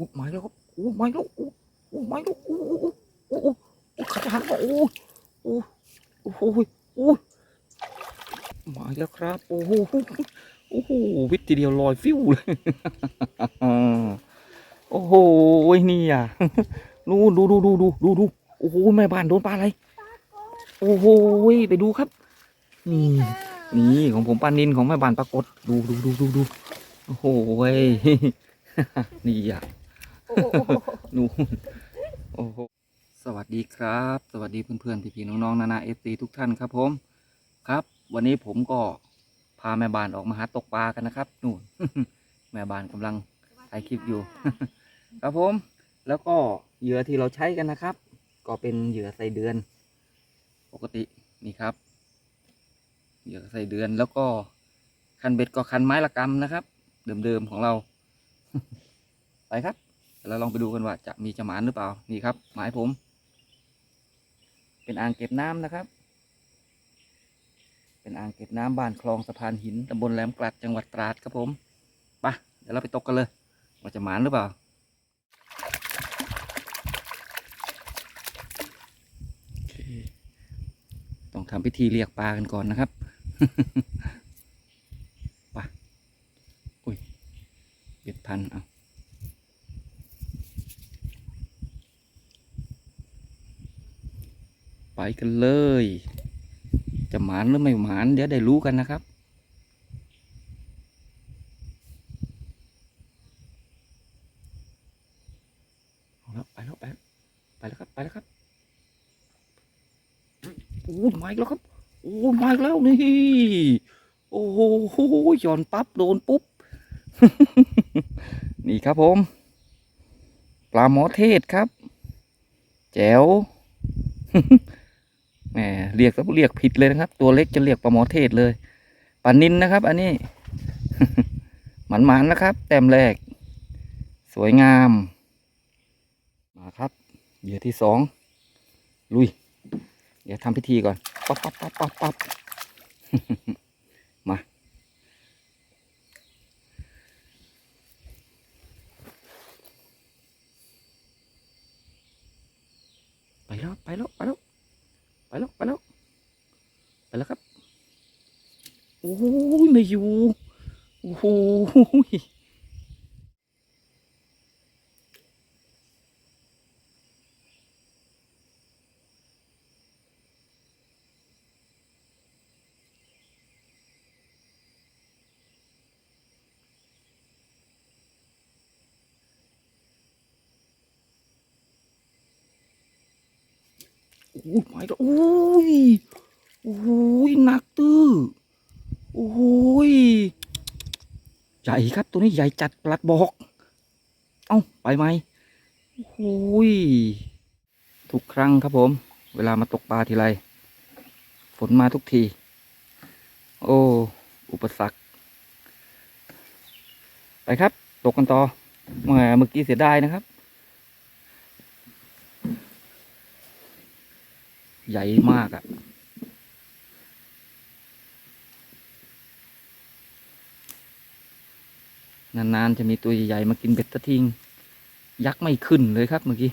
อ้มาแล้วครับโอ้มาแล้วโอ้โอ้มาแล้วโอ้โอ้โอ้โอ้โอ้โอ้ขาดหันมาโอ้โอ้โอ้โหโอ้มาแล้วครับโอ้โหโอ้โหวิทย์ทีเดียวลอยฟิวเลยโอ้โหนี่อะดูดูดูดูดูดูดูโอ้โหแม่บ้านโดนปลาอะไรโอ้โหไปดูครับ นี่นี่ของผมปลานินของแม่บ้านปรากฏดูดูดูดูดูโอ้โหเว้ยนี่อะ นู่นโอ้โหสวัสดีครับ สวัสดีเพื่อนๆพี่ๆน้องๆนานาเอฟซีทุกท่านครับผมครับ วันนี้ผมก็พาแม่บ้านออกมาหาตกปลากันนะครับนู่นแม่บ้านกำลังถ่ายคลิปอยู่ ครับผม แล้วก็เหยื่อที่เราใช้กันนะครับ ก็เป็นเหยื่อใส่เดือน ปกตินี่ครับ เหยื่อใส่เดือนแล้วก็คันเบ็ดก็คันไม้ละกำนะครับ เดิมๆของเรา ไปครับ เราลองไปดูกันว่าจะมีจะหมานหรือเปล่า นี่ครับ หมายผม เป็นอ่างเก็บน้ำนะครับ เป็นอ่างเก็บน้ำบ้านคลองสะพานหินตำบลแหลมกลัดจังหวัดตราดครับผมไปเดี๋ยวเราไปตกกันเลย ว่าจะหมานหรือเปล่า ต้องทำพิธีเรียกปลากันก่อนนะครับไปอุ้ยเบ็ดพันเอา ไปกันเลย จะหมานหรือไม่หมานเดี๋ยวได้รู้กันนะครับไปแล้วไปแล้วไปแล้วครับไปแล้วครับโอ้ยมาอีกแล้วครับโอ้ยมาอีกแล้วนี่โอ้โหหย่อนปั๊บโดนปุ๊บนี่ครับผม ปลาหมอเทศครับ แจ๋ว แหมเรียกแล้วเรียกผิดเลยนะครับ ตัวเล็กจะเรียกปลาหมอเทศเลยปลานินนะครับ อันนี้หมันหมันๆนะครับ แต้มแรก สวยงาม มาครับเหยื่อที่สองลุย เดี๋ยวทำพิธีก่อนปั๊บปั๊บปั๊บปั๊บปั๊บมาไปแล้วไปแล้วไปแล้ว ไปแล้วไปแล้วไปแล้วครับ โอ้ยไม่อยู่ โอ้ย โหโอ้ยไม่แล้วโอ้ยโอ้ยหนักตื้อโอ้ยใหญ่ครับตัวนี้ใหญ่จัดปลัดบอก เอ้าไปไหมโอ้ยทุกครั้งครับผม เวลามาตกปลาทีไรฝนมาทุกที โอ้ อุปสรรค ไปครับ ตกกันต่อเมื่อกี้เสียดายนะครับ ใหญ่มากอะ่ะ นานๆจะมีตัวใหญ่ๆมากินเบ็ดตะทิง ยักษ์ไม่ขึ้นเลยครับเมื่อกี้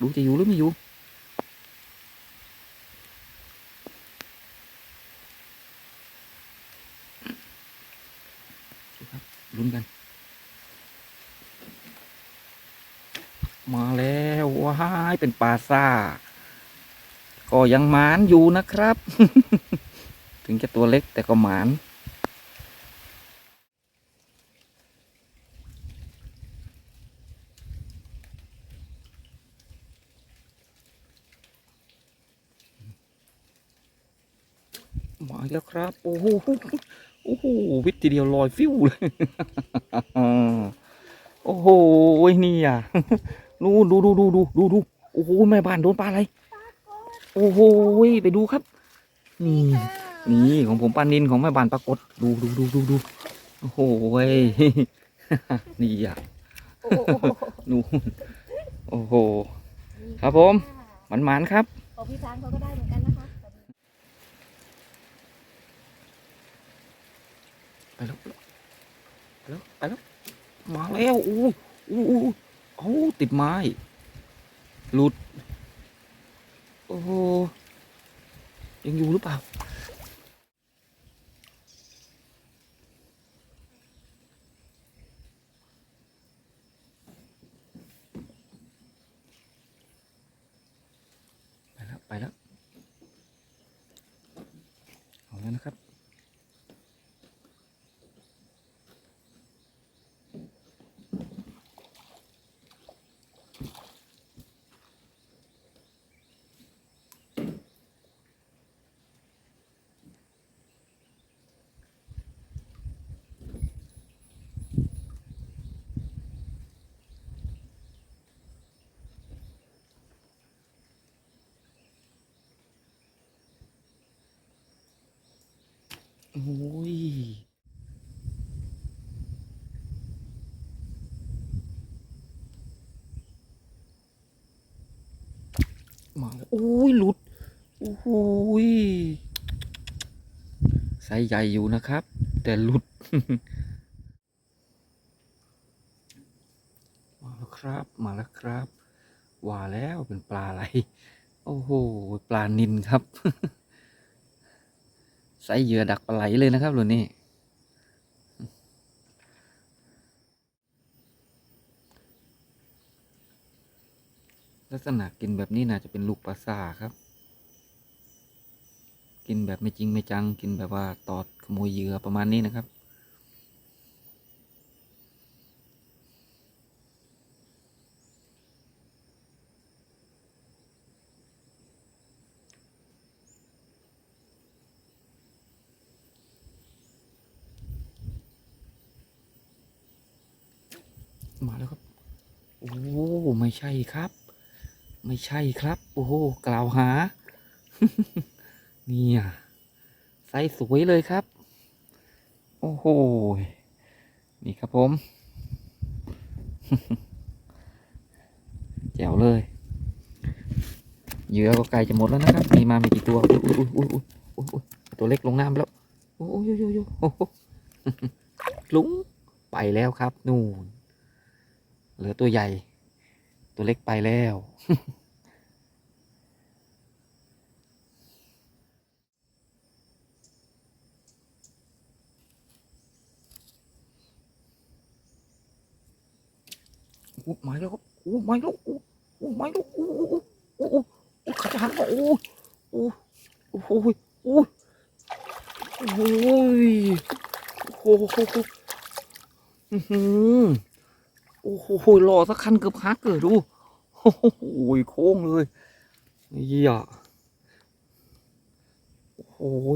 ดูจะอยู่หรือไม่อยู่ ลุ้นกัน มาแล้วว้ายเป็นปลาซ่า ก็ยังหมานอยู่นะครับ ถึงจะตัวเล็กแต่ก็หมานมาแล้วครับ โอ้โห โอ้โหวิทย์ทีเดียวลอยฟิวเลยโอ้โหนี่อะดูดูดูดูดูดูดูโอ้โหแม่บ้านโดนปลาอะไรโอ้โหไปดูครับ นี่ นี่ของผมปลานินของแม่บ้านปรากฏดูดูดูดูดูโอ้โหนี่อะนู่นโอ้โห ครับผมหมันหมันๆครับของพี่ช้างเขาก็ได้เหมือนกันนะคะ ไป แล้วไปแล้วไปแล้วมาแล้วอู้อู้อู้เอาติดไม้ หลุด โอ้โหยังอยู่หรือเปล่า ไปแล้ว ไปแล้ว เอาแล้วนะครับ โอ้ยมาแล้วโอ้ยหลุด โอ้ยไซส์ใหญ่อยู่นะครับ แต่หลุด มาแล้วครับ มาแล้วครับ ว่าแล้วเป็นปลาอะไร โอ้โห ปลานินครับ ใส่เหยื่อดักปลาไหลเลยนะครับรุ่นนี้ลักษณะกินแบบนี้น่าจะเป็นลูกปลาซ่าครับ กินแบบไม่จริงไม่จัง กินแบบว่าตอดขโมยเหยื่อประมาณนี้นะครับ มาแล้วครับ โอ้ไม่ใช่ครับ ไม่ใช่ครับ โอ้โหกล่าวหา เนี่ยไซส์สวยเลยครับ โอ้โหนี่ครับผมแจ๋วเลยเหยื่อก็ไกลจะหมดแล้วนะครับ มีมาไม่กี่ตัวอุ้ยอุ้ยอุ้ยอุ้ยตัวเล็กลงน้ำแล้ว โอ้ยโอ้ยโอ้ยโอ้โหลุงไปแล้วครับ นู่น เหลือตัวใหญ่ ตัวเล็กไปแล้ว โอ้ไม่แล้วครับโอ้ไม่แล้วโอ้โอ้ไม่แล้วโอ้โอ้โอ้โอ้โอ้ขาจะหักแล้วโอ้โอ้โอ้โหโอ้โอ้ยโอ้โหอื้อหือ โอ้โหหล่อสักคันเกือบหักเลยดูโอ้โหโค้งเลยเยี่ยโอ้โห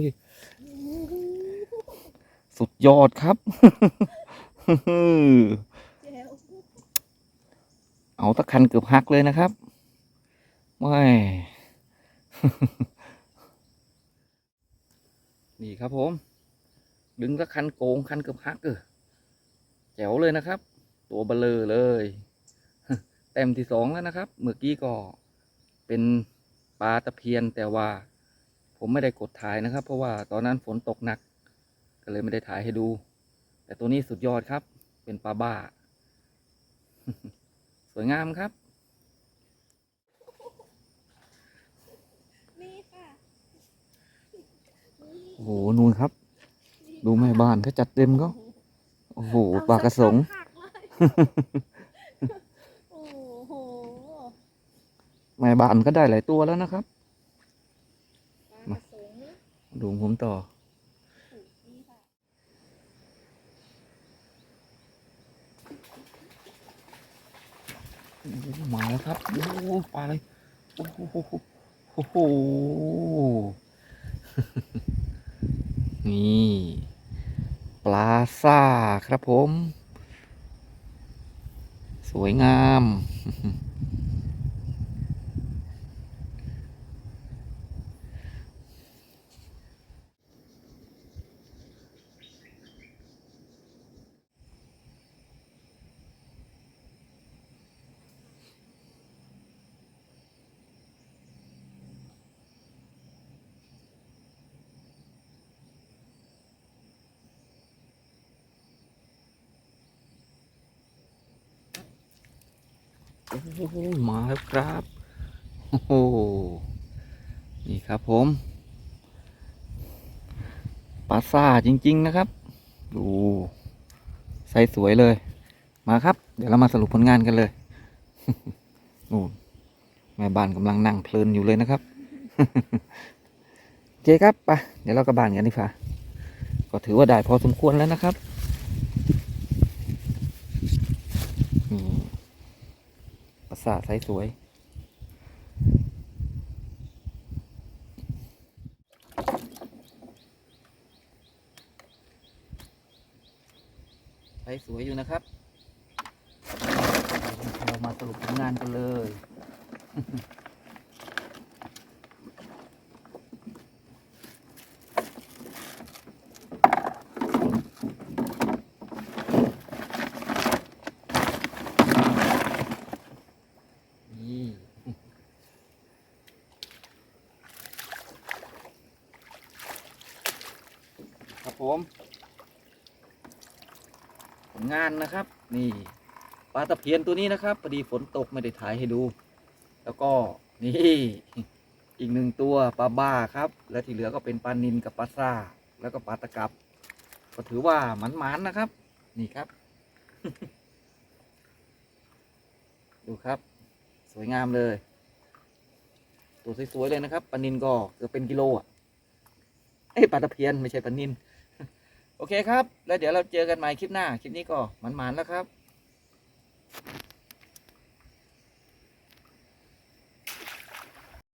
สุดยอดครับ เอาตะคันเกือบหักเลยนะครับไม่นี่ครับผม ดึงตะคันโกงคันเกือบหักเออแจ๋วเลยนะครับ ตัวเบลเลอเลยแต้มที่สองแล้วนะครับเมื่อกี้ก็เป็นปลาตะเพียนแต่ว่า ผมไม่ได้กดถ่ายนะครับ เพราะว่าตอนนั้นฝนตกหนัก ก็เลยไม่ได้ถ่ายให้ดู แต่ตัวนี้สุดยอดครับ เป็นปลาบ้า สวยงามครับ นี่ค่ะโอ้โหนูนครับ ดูแม่บ้านเขาจัดเต็มก็โอ้โหปลากระสงหักเลย โอ้โหแม่บ้านก็ได้หลายตัวแล้วนะครับ ปลากระสงดูผมต่อ นี่ค่ะโอ้โหมาแล้วครับ โอ้โหปลาอะไร โอ้โหโอ้โห นี่ ปลาซ่าครับผม สวยงาม โอ้โหมาแล้วครับโอ้โหนี่ครับผมปลาซ่าจริง ๆ นะครับ ดูไซส์สวยเลย มาครับ เดี๋ยวเรามาสรุปผลงานกันเลยนู่นแม่บ้านกำลังนั่งเพลินอยู่เลยนะครับเคครับไปเดี๋ยวเรากลับบ้านกันดีกว่าก็ถือว่าได้พอสมควรแล้วนะครับ ปลาซ่าไซส์สวย ใสสวยอยู่นะครับ เรามาสรุปผลงานกันเลย นี่ ครับ ผมผลงานนะครับ นี่ปลาตะเพียนตัวนี้นะครับพอดีฝนตกไม่ได้ถ่ายให้ดู แล้วก็นี่อีกหนึ่งตัวปลาบ้าครับ และที่เหลือก็เป็นปลานินกับปลาซ่าแล้วก็ปลาตะกับ ก็ถือว่าหมันๆนะครับ นี่ครับ ดูครับ สวยงามเลย ตัวสวยๆเลยนะครับปลานินก็เกือบเป็นกิโลอะเอ้ปลาตะเพียนไม่ใช่ปลานิน โอเคครับ แล้วเดี๋ยวเราเจอกันใหม่คลิปหน้า คลิปนี้ก็หมันๆแล้วครับ